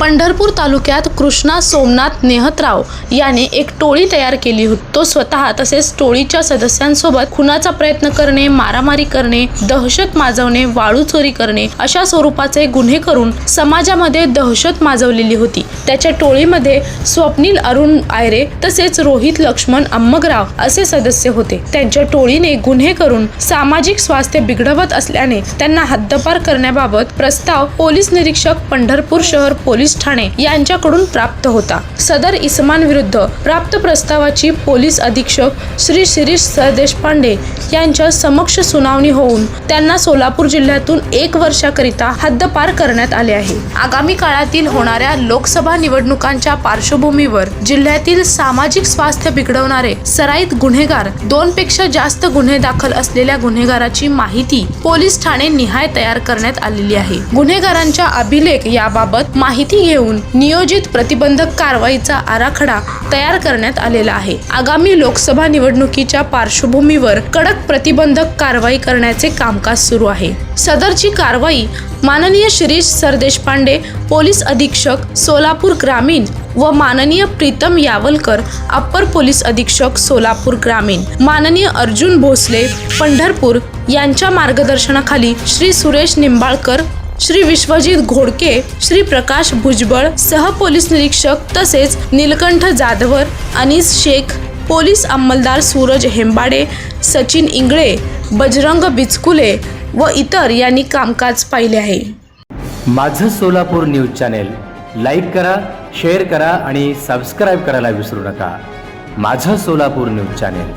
पंढरपूर तालुक्यात कृष्णा सोमनाथ नेहतराव याने एक टोळी तयार केली होती. तो स्वतः तसेच टोळीच्या सदस्यांसोबत खुनाचा प्रयत्न करणे मारामारी करणे दहशत माजवणे वाळू चोरी करणे अशा स्वरूपाचे गुन्हे करून समाजामध्ये दहशत माजवलेली होती. त्याच्या टोळीमध्ये स्वप्नील अरुण आयरे तसेच रोहित लक्ष्मण अम्मगराव असे सदस्य होते. त्यांच्या टोळीने गुन्हे करून सामाजिक स्वास्थ्य बिघडवत असल्याने त्यांना हद्दपार करण्याबाबत प्रस्ताव पोलीस निरीक्षक पंढरपूर शहर पोलीस ठाणे यांच्याकडून प्राप्त होता. सदर इसमांविरुद्ध प्राप्त प्रस्तावाची पोलीस अधीक्षक श्री शिरीष सरदेशपांडे यांच्या समक्ष सुनावणी होऊन त्यांना सोलापूर जिल्ह्यातून एक वर्षाकरिता हद्दपार करण्यात आले आहे. आगामी काळातील होणाऱ्या लोकसभा निवडणुकांच्या पार्श्वभूमीवर जिल्ह्यातील सामाजिक स्वास्थ्य बिघडवणारे सराईत गुन्हेगार दोन पेक्षा जास्त गुन्हे दाखल असलेल्या गुन्हेगाराची माहिती पोलीस ठाणे निहाय तयार करण्यात आलेली आहे. गुन्हेगारांच्या अभिलेख याबाबत माहिती घेऊन नियोजित प्रतिबंधक कारवाईचा आराखडा तयार करण्यात आलेला आहे. आगामी लोकसभा निवडणुकीच्या पार्श्वभूमीवर कडक प्रतिबंधक कारवाई करण्याचे कामकाज सुरू आहे. सदरची कारवाई माननीय शिरीष सरदेशपांडे पोलीस अधीक्षक सोलापूर ग्रामीण व माननीय प्रीतम यावलकर अप्पर पोलीस अधीक्षक सोलापूर ग्रामीण माननीय अर्जुन भोसले पंढरपूर यांच्या मार्गदर्शनाखाली श्री सुरेश निंबाळकर श्री विश्वजित घोडके श्री प्रकाश भुजबळ सह पोलीस निरीक्षक तसेच नीलकंठ जाधवर अनिस शेख पोलीस अंमलदार सूरज हेंबाडे सचिन इंगळे बजरंग बिचकुले व इतर यांनी कामकाज पाहिले आहे. माझं सोलापूर न्यूज चॅनेल लाईक करा शेअर करा आणि सबस्क्राईब करायला विसरू नका. माझं सोलापूर न्यूज चॅनेल.